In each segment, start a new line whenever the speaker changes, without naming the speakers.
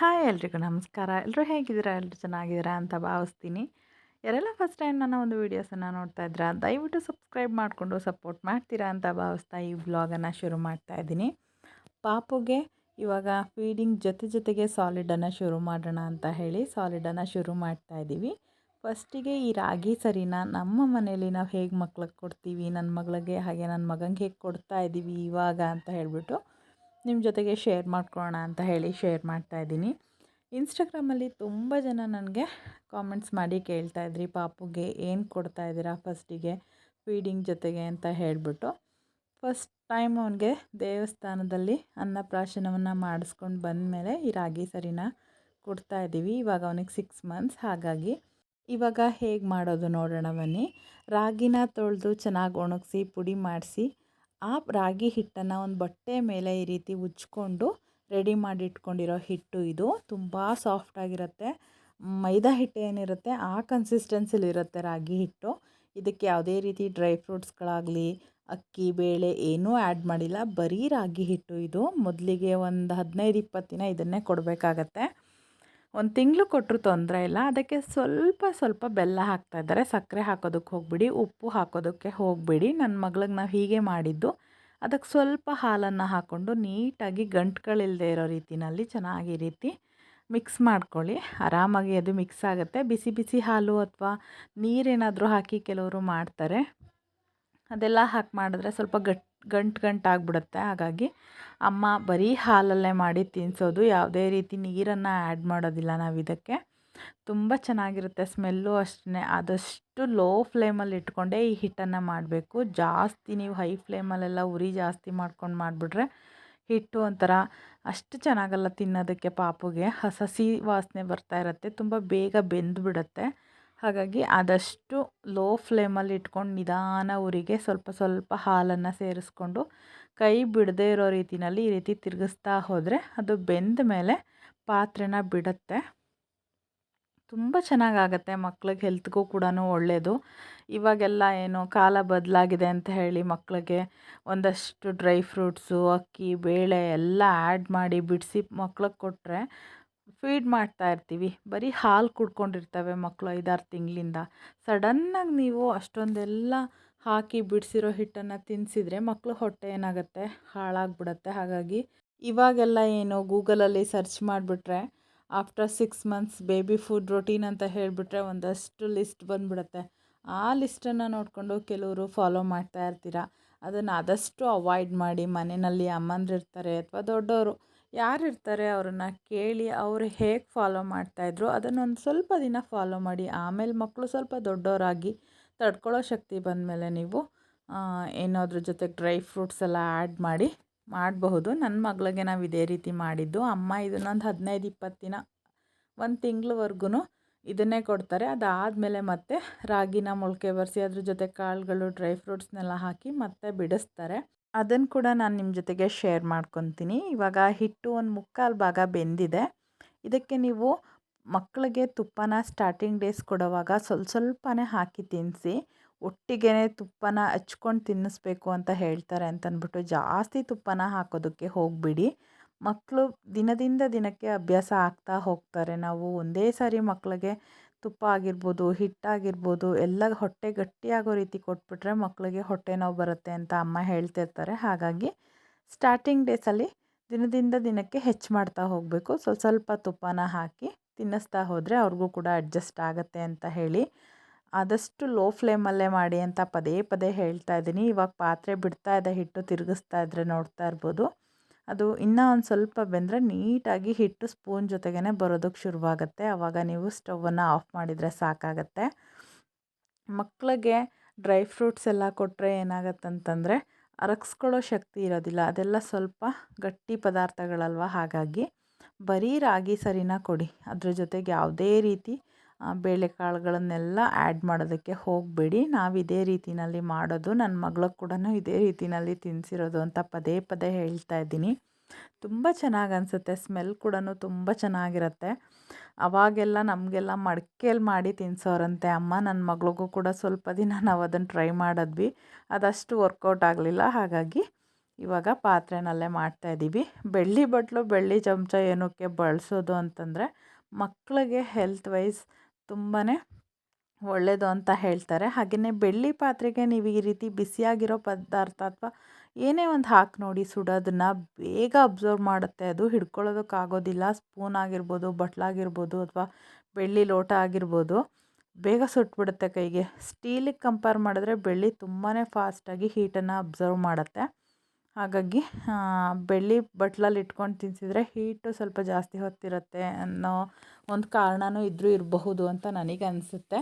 Hi ಎಲ್ರಿಗೂ ನಮಸ್ಕಾರ. ಎಲ್ಲರೂ ಹೇಗಿದ್ದೀರಾ? ಎಲ್ಲರೂ ಚೆನ್ನಾಗಿದ್ದೀರಾ ಅಂತ ಭಾವಿಸ್ತೀನಿ. ಯಾರೆಲ್ಲ ಫಸ್ಟ್ ಟೈಮ್ ನನ್ನ ಒಂದು ವೀಡಿಯೋಸನ್ನು ನೋಡ್ತಾ ಇದ್ದೀರಾ, ದಯವಿಟ್ಟು ಸಬ್ಸ್ಕ್ರೈಬ್ ಮಾಡಿಕೊಂಡು ಸಪೋರ್ಟ್ ಮಾಡ್ತೀರಾ ಅಂತ ಭಾವಿಸ್ತಾ ಈ ವ್ಲಾಗನ್ನು ಶುರು ಮಾಡ್ತಾ ಇದ್ದೀನಿ. ಪಾಪುಗೆ ಇವಾಗ ಫೀಡಿಂಗ್ ಜೊತೆ ಜೊತೆಗೆ ಸಾಲಿಡನ್ನು ಶುರು ಮಾಡೋಣ ಅಂತ ಹೇಳಿ ಸಾಲಿಡನ್ನು ಶುರು ಮಾಡ್ತಾ ಇದ್ದೀವಿ. ಫಸ್ಟಿಗೆ ಈ ರಾಗಿ ಸರಿನ ನಮ್ಮ ಮನೇಲಿ ನಾವು ಹೇಗೆ ಮಕ್ಳಿಗೆ ಕೊಡ್ತೀವಿ? ನನ್ನ ಮಗಳಿಗೆ ಹಾಗೆ ನನ್ನ ಮಗಂಗೆ ಹೇಗೆ ಕೊಡ್ತಾ ಇದ್ದೀವಿ ಇವಾಗ ಅಂತ ಹೇಳಿಬಿಟ್ಟು ನಿಮ್ಮ ಜೊತೆಗೆ ಶೇರ್ ಮಾಡ್ಕೊಳ್ಳೋಣ ಅಂತ ಹೇಳಿ ಶೇರ್ ಮಾಡ್ತಾ ಇದ್ದೀನಿ. ಇನ್ಸ್ಟಾಗ್ರಾಮಲ್ಲಿ ತುಂಬ ಜನ ನನಗೆ ಕಾಮೆಂಟ್ಸ್ ಮಾಡಿ ಕೇಳ್ತಾ ಇದ್ರಿ, ಪಾಪುಗೆ ಏನು ಕೊಡ್ತಾ ಇದ್ದೀರಾ ಫಸ್ಟಿಗೆ ಫೀಡಿಂಗ್ ಜೊತೆಗೆ ಅಂತ ಹೇಳಿಬಿಟ್ಟು. ಫಸ್ಟ್ ಟೈಮ್ ಅವನಿಗೆ ದೇವಸ್ಥಾನದಲ್ಲಿ ಅನ್ನಪ್ರಾಶನವನ್ನು ಮಾಡಿಸ್ಕೊಂಡು ಬಂದಮೇಲೆ ಈ ರಾಗಿ ಸರಿನ ಕೊಡ್ತಾ ಇದ್ದೀವಿ. ಇವಾಗ ಅವನಿಗೆ ಸಿಕ್ಸ್ ಮಂತ್ಸ್ ಹಾಗಾಗಿ ಇವಾಗ ಹೇಗೆ ಮಾಡೋದು ನೋಡೋಣ ಬನ್ನಿ. ರಾಗಿನ ತೊಳೆದು ಚೆನ್ನಾಗಿ ಒಣಗಿಸಿ, ಪುಡಿ ಮಾಡಿಸಿ ಆ ರಾಗಿ ಹಿಟ್ಟನ್ನು ಒಂದು ಬಟ್ಟೆ ಮೇಲೆ ಈ ರೀತಿ ಉಜ್ಕೊಂಡು ರೆಡಿ ಮಾಡಿ ಇಟ್ಕೊಂಡಿರೋ ಹಿಟ್ಟು ಇದು. ತುಂಬ ಸಾಫ್ಟಾಗಿರುತ್ತೆ ಮೈದಾ ಹಿಟ್ಟು ಏನಿರುತ್ತೆ, ಆ ಕನ್ಸಿಸ್ಟೆನ್ಸಿಲಿರುತ್ತೆ ರಾಗಿ ಹಿಟ್ಟು. ಇದಕ್ಕೆ ಯಾವುದೇ ರೀತಿ ಡ್ರೈ ಫ್ರೂಟ್ಸ್ಗಳಾಗಲಿ ಅಕ್ಕಿ, ಬೇಳೆ ಏನೂ ಆ್ಯಡ್ ಮಾಡಿಲ್ಲ. ಬರೀ ರಾಗಿ ಹಿಟ್ಟು ಇದು. ಮೊದಲಿಗೆ ಒಂದು ಹದಿನೈದು, ಇಪ್ಪತ್ತು ದಿನ ಇದನ್ನೇ ಕೊಡಬೇಕಾಗತ್ತೆ. ಒಂದು ತಿಂಗಳು ಕೊಟ್ಟರು ತೊಂದರೆ ಇಲ್ಲ. ಅದಕ್ಕೆ ಸ್ವಲ್ಪ ಸ್ವಲ್ಪ ಬೆಲ್ಲ ಹಾಕ್ತಾ ಇದ್ದಾರೆ. ಸಕ್ಕರೆ ಹಾಕೋದಕ್ಕೆ ಹೋಗ್ಬಿಡಿ, ಉಪ್ಪು ಹಾಕೋದಕ್ಕೆ ಹೋಗ್ಬಿಡಿ. ನನ್ನ ಮಗಳಿಗೆ ನಾವು ಹೀಗೆ ಮಾಡಿದ್ದು. ಅದಕ್ಕೆ ಸ್ವಲ್ಪ ಹಾಲನ್ನು ಹಾಕ್ಕೊಂಡು ನೀಟಾಗಿ ಗಂಟುಗಳಿಲ್ಲದೆ ಇರೋ ರೀತಿಯಲ್ಲಿ ಚೆನ್ನಾಗಿ ರೀತಿ ಮಿಕ್ಸ್ ಮಾಡ್ಕೊಳ್ಳಿ. ಆರಾಮಾಗಿ ಅದು ಮಿಕ್ಸ್ ಆಗುತ್ತೆ. ಬಿಸಿ ಬಿಸಿ ಹಾಲು ಅಥವಾ ನೀರೇನಾದರೂ ಹಾಕಿ ಕೆಲವರು ಮಾಡ್ತಾರೆ. ಅದೆಲ್ಲ ಹಾಕಿ ಮಾಡಿದ್ರೆ ಸ್ವಲ್ಪ ಗಟ್ ಗಂಟು ಗಂಟು ಆಗಿಬಿಡುತ್ತೆ. ಹಾಗಾಗಿ ಅಮ್ಮ ಬರೀ ಹಾಲಲ್ಲೇ ಮಾಡಿ ತಿನ್ನಿಸೋದು ಯಾವುದೇ ರೀತಿ ನೀರನ್ನು ಆ್ಯಡ್ ಮಾಡೋದಿಲ್ಲ ನಾವು ಇದಕ್ಕೆ. ತುಂಬ ಚೆನ್ನಾಗಿರುತ್ತೆ ಸ್ಮೆಲ್ಲು ಅಷ್ಟೇ ಆದಷ್ಟು ಲೋ ಫ್ಲೇಮಲ್ಲಿ ಇಟ್ಕೊಂಡೇ ಈ ಹಿಟ್ಟನ್ನು ಮಾಡಬೇಕು. ಜಾಸ್ತಿ ನೀವು ಹೈ ಫ್ಲೇಮಲ್ಲೆಲ್ಲ ಉರಿ ಜಾಸ್ತಿ ಮಾಡ್ಕೊಂಡು ಮಾಡಿಬಿಟ್ರೆ ಹಿಟ್ಟು ಒಂಥರ ಅಷ್ಟು ಚೆನ್ನಾಗಲ್ಲ ತಿನ್ನೋದಕ್ಕೆ ಪಾಪುಗೆ. ಹಸಿ ವಾಸನೆ ಬರ್ತಾ ಇರುತ್ತೆ. ತುಂಬ ಬೇಗ ಬೆಂದುಬಿಡುತ್ತೆ. ಹಾಗಾಗಿ ಆದಷ್ಟು ಲೋ ಫ್ಲೇಮಲ್ಲಿ ಇಟ್ಕೊಂಡು ನಿಧಾನ ಊರಿಗೆ ಸ್ವಲ್ಪ ಸ್ವಲ್ಪ ಹಾಲನ್ನು ಸೇರಿಸ್ಕೊಂಡು ಕೈ ಬಿಡದೇ ಇರೋ ರೀತಿಯಲ್ಲಿ ಈ ರೀತಿ ತಿರುಗಿಸ್ತಾ ಹೋದರೆ ಅದು ಬೆಂದ ಮೇಲೆ ಪಾತ್ರೆನ ಬಿಡುತ್ತೆ. ತುಂಬ ಚೆನ್ನಾಗಾಗತ್ತೆ, ಮಕ್ಳಿಗೆ ಹೆಲ್ತ್ಗೂ ಕೂಡ ಒಳ್ಳೆಯದು ಇವಾಗೆಲ್ಲ ಏನು ಕಾಲ ಬದಲಾಗಿದೆ ಅಂತ ಹೇಳಿ ಮಕ್ಕಳಿಗೆ ಒಂದಷ್ಟು ಡ್ರೈ ಫ್ರೂಟ್ಸು ಅಕ್ಕಿ, ಬೇಳೆ ಎಲ್ಲ ಆ್ಯಡ್ ಮಾಡಿ ಬಿಡಿಸಿ ಮಕ್ಳಿಗೆ ಕೊಟ್ಟರೆ ಫೀಡ್ ಮಾಡ್ತಾ ಇರ್ತೀವಿ. ಬರೀ ಹಾಲು ಕುಡ್ಕೊಂಡಿರ್ತವೆ ಮಕ್ಕಳು ಐದಾರು ತಿಂಗಳಿಂದ. ಸಡನ್ನಾಗಿ ನೀವು ಅಷ್ಟೊಂದೆಲ್ಲ ಹಾಕಿ ಬಿಡಿಸಿರೋ ಹಿಟ್ಟನ್ನು ತಿನ್ನಿಸಿದ್ರೆ ಮಕ್ಕಳು ಹೊಟ್ಟೆ ಏನಾಗುತ್ತೆ? ಹಾಳಾಗ್ಬಿಡತ್ತೆ. ಹಾಗಾಗಿ ಇವಾಗೆಲ್ಲ ಏನು ಗೂಗಲಲ್ಲಿ ಸರ್ಚ್ ಮಾಡಿಬಿಟ್ರೆ after six months baby food routine ಅಂತ ಹೇಳಿಬಿಟ್ರೆ ಒಂದಷ್ಟು ಲಿಸ್ಟ್ ಬಂದ್ಬಿಡುತ್ತೆ. ಆ ಲಿಸ್ಟನ್ನು ನೋಡಿಕೊಂಡು ಕೆಲವರು ಫಾಲೋ ಮಾಡ್ತಾ ಇರ್ತೀರ? ಅದನ್ನು ಆದಷ್ಟು ಅವಾಯ್ಡ್ ಮಾಡಿ ಮನೆಯಲ್ಲಿ ಅಮ್ಮಂದಿರ್ತಾರೆ ಅಥವಾ ದೊಡ್ಡವರು ಯಾರಿರ್ತಾರೆ ಅವ್ರನ್ನ ಕೇಳಿ ಅವರು ಹೇಗೆ ಫಾಲೋ ಮಾಡ್ತಾಯಿದ್ರು ಅದನ್ನೊಂದು ಸ್ವಲ್ಪ ದಿನ ಫಾಲೋ ಮಾಡಿ, ಆಮೇಲೆ ಮಕ್ಕಳು ಸ್ವಲ್ಪ ದೊಡ್ಡವರಾಗಿ ತಡ್ಕೊಳ್ಳೋ ಶಕ್ತಿ ಬಂದಮೇಲೆ ನೀವು ಏನಾದ್ರ ಜೊತೆಗೆ ಡ್ರೈ ಫ್ರೂಟ್ಸ್ ಎಲ್ಲ ಆ್ಯಡ್ ಮಾಡಿ ಮಾಡಬಹುದು. ನನ್ನ ಮಗಳಿಗೆ ನಾವು ಇದೇ ರೀತಿ ಮಾಡಿದ್ದು. ಅಮ್ಮ ಇದನ್ನೊಂದು ಹದಿನೈದು ಇಪ್ಪತ್ತು ದಿನ, ಒಂದು ತಿಂಗ್ಳವರೆಗೂ ಇದನ್ನೇ ಕೊಡ್ತಾರೆ. ಅದಾದಮೇಲೆ ಮತ್ತೆ ರಾಗಿನ ಮೊಳಕೆ ಬರೆಸಿ ಅದ್ರ ಜೊತೆ ಕಾಳುಗಳು ಡ್ರೈ ಫ್ರೂಟ್ಸ್ನೆಲ್ಲ ಹಾಕಿ ಮತ್ತೆ ಬಿಡಿಸ್ತಾರೆ. ಅದನ್ನು ಕೂಡ ನಾನು ನಿಮ್ಮ ಜೊತೆಗೆ ಶೇರ್ ಮಾಡ್ಕೊತೀನಿ. ಇವಾಗ ಹಿಟ್ಟು ಒಂದು ಮುಕ್ಕಾಲು ಭಾಗ ಬೆಂದಿದೆ. ಇದಕ್ಕೆ ನೀವು ಮಕ್ಕಳಿಗೆ ತುಪ್ಪನ ಸ್ಟಾರ್ಟಿಂಗ್ ಡೇಸ್ ಕೊಡುವಾಗ ಸ್ವಲ್ಪ ಸ್ವಲ್ಪನೇ ಹಾಕಿ ತಿನ್ನಿಸಿ ಒಟ್ಟಿಗೆ ತುಪ್ಪನ ಹಚ್ಕೊಂಡು ತಿನ್ನಿಸ್ಬೇಕು ಅಂತ ಹೇಳ್ತಾರೆ ಅಂತಂದ್ಬಿಟ್ಟು ಜಾಸ್ತಿ ತುಪ್ಪನ ಹಾಕೋದಕ್ಕೆ ಹೋಗ್ಬಿಡಿ. ಮಕ್ಕಳು ದಿನದಿಂದ ದಿನಕ್ಕೆ ಅಭ್ಯಾಸ ಆಗ್ತಾ ಹೋಗ್ತಾರೆ. ನಾವು ಒಂದೇ ಸಾರಿ ಮಕ್ಕಳಿಗೆ ತುಪ್ಪ ಆಗಿರ್ಬೋದು ಹಿಟ್ಟಾಗಿರ್ಬೋದು ಎಲ್ಲ ಹೊಟ್ಟೆ ಗಟ್ಟಿಯಾಗೋ ರೀತಿ ಕೊಟ್ಬಿಟ್ರೆ ಮಕ್ಕಳಿಗೆ ಹೊಟ್ಟೆ ನೋವು ಬರುತ್ತೆ ಅಂತ ಅಮ್ಮ ಹೇಳ್ತಿರ್ತಾರೆ ಹಾಗಾಗಿ ಸ್ಟಾರ್ಟಿಂಗ್ ಡೇಸಲ್ಲಿ ದಿನದಿಂದ ದಿನಕ್ಕೆ ಹೆಚ್ಚು ಮಾಡ್ತಾ ಹೋಗಬೇಕು. ಸ್ವಲ್ಪ ಸ್ವಲ್ಪ ತುಪ್ಪನ ಹಾಕಿ ತಿನ್ನಿಸ್ತಾ ಹೋದರೆ ಅವ್ರಿಗೂ ಕೂಡ ಅಡ್ಜಸ್ಟ್ ಆಗುತ್ತೆ ಅಂತ ಹೇಳಿ ಆದಷ್ಟು ಲೋ ಫ್ಲೇಮಲ್ಲೇ ಮಾಡಿ ಅಂತ ಪದೇ ಪದೇ ಹೇಳ್ತಾ ಇದ್ದೀನಿ. ಇವಾಗ ಪಾತ್ರೆ ಬಿಡ್ತಾ ಇದೆ, ಹಿಟ್ಟು ತಿರುಗಿಸ್ತಾ ಇದ್ದರೆ ನೋಡ್ತಾ ಇರ್ಬೋದು. ಅದು ಇನ್ನೂ ಒಂದು ಸ್ವಲ್ಪ ಬೆಂದರೆ ನೀಟಾಗಿ ಹಿಟ್ಟು ಸ್ಪೂನ್ ಜೊತೆಗೇ ಬರೋದಕ್ಕೆ ಶುರುವಾಗುತ್ತೆ. ಆವಾಗ ನೀವು ಸ್ಟವನ್ನು ಆಫ್ ಮಾಡಿದರೆ ಸಾಕಾಗತ್ತೆ. ಮಕ್ಕಳಿಗೆ ಡ್ರೈ ಫ್ರೂಟ್ಸ್ ಎಲ್ಲ ಕೊಟ್ಟರೆ ಏನಾಗತ್ತಂತಂದರೆ ಅರಗಿಸ್ಕೊಳ್ಳೋ ಶಕ್ತಿ ಇರೋದಿಲ್ಲ. ಅದೆಲ್ಲ ಸ್ವಲ್ಪ ಗಟ್ಟಿ ಪದಾರ್ಥಗಳಲ್ವ? ಹಾಗಾಗಿ ಬರೀ ರಾಗಿ ಸರಿನ ಕೊಡಿ. ಅದ್ರ ಜೊತೆಗೆ ಯಾವುದೇ ರೀತಿ ಬೇಳೆಕಾಳುಗಳನ್ನೆಲ್ಲ ಆ್ಯಡ್ ಮಾಡೋದಕ್ಕೆ ಹೋಗಬೇಡಿ. ನಾವು ಇದೇ ರೀತಿಯಲ್ಲಿ ಮಾಡೋದು ನನ್ನ ಮಗಳಿಗೆ ಕೂಡ ಇದೇ ರೀತಿಯಲ್ಲಿ ತಿನ್ನಿಸಿರೋದು ಅಂತ ಪದೇ ಪದೇ ಹೇಳ್ತಾ ಇದ್ದೀನಿ. ತುಂಬ ಚೆನ್ನಾಗಿ ಅನಿಸುತ್ತೆ ಸ್ಮೆಲ್ ಕೂಡ ತುಂಬ ಚೆನ್ನಾಗಿರುತ್ತೆ. ಅವಾಗೆಲ್ಲ ನಮಗೆಲ್ಲ ಮಡಕೆಯಲ್ಲಿ ಮಾಡಿ ತಿನ್ನಿಸೋರಂತೆ ಅಮ್ಮ ನನ್ನ ಮಗಳಿಗೂ ಕೂಡ ಸ್ವಲ್ಪ ದಿನ ನಾವು ಅದನ್ನು ಟ್ರೈ ಮಾಡಿದ್ವಿ. ಅದಷ್ಟು ವರ್ಕೌಟ್ ಆಗಲಿಲ್ಲ, ಹಾಗಾಗಿ ಇವಾಗ ಪಾತ್ರೆನಲ್ಲೇ ಮಾಡ್ತಾಯಿದ್ದೀವಿ ಬೆಳ್ಳಿ ಬಟ್ಲು, ಬೆಳ್ಳಿ ಚಮಚ ಏನಕ್ಕೆ ಬಳಸೋದು ಅಂತಂದರೆ ಮಕ್ಕಳಿಗೆ ಹೆಲ್ತ್ ವೈಸ್ ತುಂಬಾ ಒಳ್ಳೆಯದು ಅಂತ ಹೇಳ್ತಾರೆ. ಹಾಗೆಯೇ ಬೆಳ್ಳಿ ಪಾತ್ರೆಗೆ ನೀವು ಈ ರೀತಿ ಬಿಸಿಯಾಗಿರೋ ಪದಾರ್ಥ ಅಥವಾ ಏನೇ ಒಂದು ಹಾಕಿ ನೋಡಿ ಸುಡೋದನ್ನು ಬೇಗ ಅಬ್ಸರ್ವ್ ಮಾಡುತ್ತೆ. ಅದು ಹಿಡ್ಕೊಳ್ಳೋದಕ್ಕಾಗೋದಿಲ್ಲ ಸ್ಪೂನ್ ಆಗಿರ್ಬೋದು ಬಟ್ಲಾಗಿರ್ಬೋದು ಅಥವಾ ಬೆಳ್ಳಿ ಲೋಟ ಆಗಿರ್ಬೋದು ಬೇಗ ಸುಟ್ಬಿಡುತ್ತೆ ಕೈಗೆ. ಸ್ಟೀಲಿಗೆ ಕಂಪೇರ್ ಮಾಡಿದ್ರೆ ಬೆಳ್ಳಿ ತುಂಬಾ ಫಾಸ್ಟಾಗಿ ಹೀಟನ್ನು ಅಬ್ಸರ್ವ್ ಮಾಡುತ್ತೆ. ಹಾಗಾಗಿ ಬೆಳ್ಳಿ ಬಟ್ಲಲ್ಲಿ ಇಟ್ಕೊಂಡು ತಿನ್ನಿಸಿದ್ರೆ ಹೀಟು ಸ್ವಲ್ಪ ಜಾಸ್ತಿ ಹೊತ್ತಿರುತ್ತೆ ಅನ್ನೋ ಒಂದು ಕಾರಣವೂ ಇದ್ದರೂ ಇರಬಹುದು ಅಂತ ನನಗೆ ಅನಿಸುತ್ತೆ.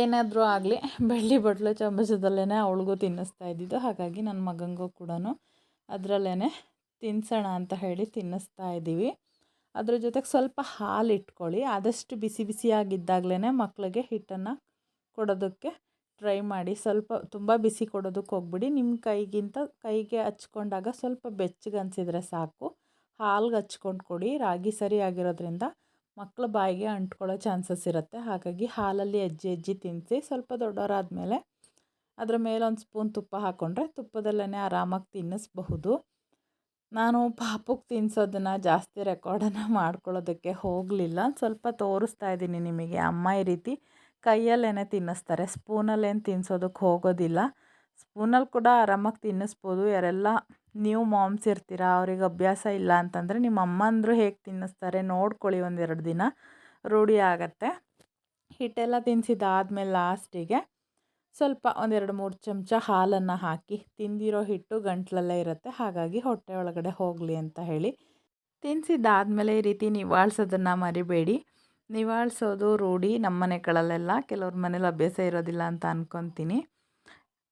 ಏನಾದರೂ ಆಗಲಿ, ಬೆಳ್ಳಿ ಬಟ್ಲು ಚಮಚದಲ್ಲೇ ಅವಳಿಗೂ ತಿನ್ನಿಸ್ತಾ ಇದ್ದಿದ್ದು, ಹಾಗಾಗಿ ನನ್ನ ಮಗನಿಗೂ ಕೂಡ ಅದರಲ್ಲೇ ತಿನ್ನಿಸೋಣ ಅಂತ ಹೇಳಿ ತಿನ್ನಿಸ್ತಾ ಇದ್ದೀವಿ. ಅದ್ರ ಜೊತೆಗೆ ಸ್ವಲ್ಪ ಹಾಲು ಇಟ್ಕೊಳ್ಳಿ, ಆದಷ್ಟು ಬಿಸಿ ಬಿಸಿಯಾಗಿದ್ದಾಗಲೇ ಮಕ್ಕಳಿಗೆ ಹಿಟ್ಟನ್ನು ಕೊಡೋದಕ್ಕೆ ಟ್ರೈ ಮಾಡಿ. ಸ್ವಲ್ಪ, ತುಂಬ ಬಿಸಿ ಕೊಡೋದಕ್ಕೆ ಹೋಗ್ಬಿಡಿ ನಿಮ್ಮ ಕೈಗಿಂತ ಕೈಗೆ ಹಚ್ಕೊಂಡಾಗ ಸ್ವಲ್ಪ ಬೆಚ್ಚಗೆ ಅನಿಸಿದರೆ ಸಾಕು. ಹಾಲ್ಗೆ ಹಚ್ಕೊಂಡು ಕೊಡಿ, ರಾಗಿ ಸರಿ ಆಗಿರೋದ್ರಿಂದ ಮಕ್ಕಳ ಬಾಯಿಗೆ ಅಂಟ್ಕೊಳ್ಳೋ ಚಾನ್ಸಸ್ ಇರುತ್ತೆ. ಹಾಗಾಗಿ ಹಾಲಲ್ಲಿ ಅಜ್ಜಿ ಅಜ್ಜಿ ತಿನ್ನಿಸಿ ಸ್ವಲ್ಪ ದೊಡ್ಡವರಾದಮೇಲೆ ಅದರ ಮೇಲೆ ಒಂದು ಸ್ಪೂನ್ ತುಪ್ಪ ಹಾಕ್ಕೊಂಡ್ರೆ ತುಪ್ಪದಲ್ಲೇ ಆರಾಮಾಗಿ ತಿನ್ನಿಸ್ಬಹುದು. ನಾನು ಪಾಪಕ್ಕೆ ತಿನ್ನಿಸೋದನ್ನು ಜಾಸ್ತಿ ರೆಕಾರ್ಡನ್ನು ಮಾಡ್ಕೊಳ್ಳೋದಕ್ಕೆ ಹೋಗಲಿಲ್ಲ. ಸ್ವಲ್ಪ ತೋರಿಸ್ತಾ ಇದ್ದೀನಿ ನಿಮಗೆ. ಅಮ್ಮ ಈ ರೀತಿ ಕೈಯಲ್ಲೇ ತಿನ್ನಿಸ್ತಾರೆ. ಸ್ಪೂನಲ್ಲೇನು ತಿನ್ನಿಸೋದಕ್ಕೆ ಹೋಗೋದಿಲ್ಲ. ಸ್ಪೂನಲ್ಲಿ ಕೂಡ ಆರಾಮಾಗಿ ತಿನ್ನಿಸ್ಬೋದು. ಯಾರೆಲ್ಲ ನೀವು ಮಾಮ್ಸ್ ಇರ್ತೀರ, ಅವ್ರಿಗೆ ಅಭ್ಯಾಸ ಇಲ್ಲ ಅಂತಂದರೆ ನಿಮ್ಮ ಅಮ್ಮಂದರು ಹೇಗೆ ತಿನ್ನಿಸ್ತಾರೆ ನೋಡ್ಕೊಳ್ಳಿ ಒಂದೆರಡು ದಿನ, ರೂಢಿ ಆಗತ್ತೆ. ಹಿಟ್ಟೆಲ್ಲ ತಿನ್ನಿಸಿದ್ದಾದ್ಮೇಲೆ ಲಾಸ್ಟಿಗೆ ಸ್ವಲ್ಪ ಒಂದೆರಡು ಮೂರು ಚಮಚ ಹಾಲನ್ನು ಹಾಕಿ, ತಿಂದಿರೋ ಹಿಟ್ಟು ಗಂಟ್ಲಲ್ಲೇ ಇರುತ್ತೆ, ಹಾಗಾಗಿ ಹೊಟ್ಟೆ ಒಳಗಡೆ ಹೋಗಲಿ ಅಂತ ಹೇಳಿ. ತಿನ್ನಿಸಿದ್ದಾದ್ಮೇಲೆ ಈ ರೀತಿ ನಿವಾಳ್ಸೋದನ್ನು ಮರಿಬೇಡಿ. ನಿವಾಳಿಸೋದು ರೂಢಿ ನಮ್ಮ ಮನೆಗಳಲ್ಲೆಲ್ಲ ಕೆಲವ್ರ ಮನೇಲಿ ಅಭ್ಯಾಸ ಇರೋದಿಲ್ಲ ಅಂತ ಅಂದ್ಕೊತೀನಿ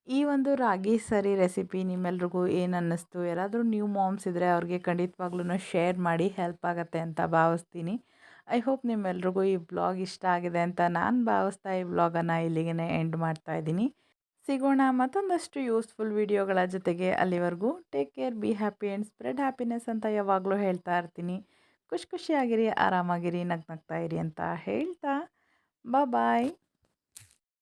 ಈ ಒಂದು ರಾಗಿ ಸರಿ ರೆಸಿಪಿ ನಿಮ್ಮೆಲ್ರಿಗೂ ಏನು ಅನ್ನಿಸ್ತು? ಯಾರಾದರೂ ನ್ಯೂ ಮಾಮ್ಸ್ ಇದ್ದರೆ ಅವ್ರಿಗೆ ಖಂಡಿತವಾಗ್ಲೂ ಶೇರ್ ಮಾಡಿ ಹೆಲ್ಪ್ ಆಗುತ್ತೆ ಅಂತ ಭಾವಿಸ್ತೀನಿ. ಐ ಹೋಪ್ ನಿಮ್ಮೆಲ್ರಿಗೂ ಈ ಬ್ಲಾಗ್ ಇಷ್ಟ ಆಗಿದೆ ಅಂತ ನಾನು ಭಾವಿಸ್ತಾ ಈ ಬ್ಲಾಗನ್ನು ಇಲ್ಲಿಗೆ ಎಂಡ್ ಮಾಡ್ತಾ ಇದ್ದೀನಿ. ಸಿಗೋಣ ಮತ್ತೊಂದಷ್ಟು ಯೂಸ್ಫುಲ್ ವಿಡಿಯೋಗಳ ಜೊತೆಗೆ. ಅಲ್ಲಿವರೆಗೂ take care, be happy and spread happiness ಅಂತ ಯಾವಾಗಲೂ ಹೇಳ್ತಾ ಇರ್ತೀನಿ. ಖುಷಿ ಖುಷಿಯಾಗಿರಿ, ಆರಾಮಾಗಿರಿ, ನಗ್ನಗ್ತಾ ಇರಿ ಅಂತ ಹೇಳ್ತಾ ಬಾಯ್.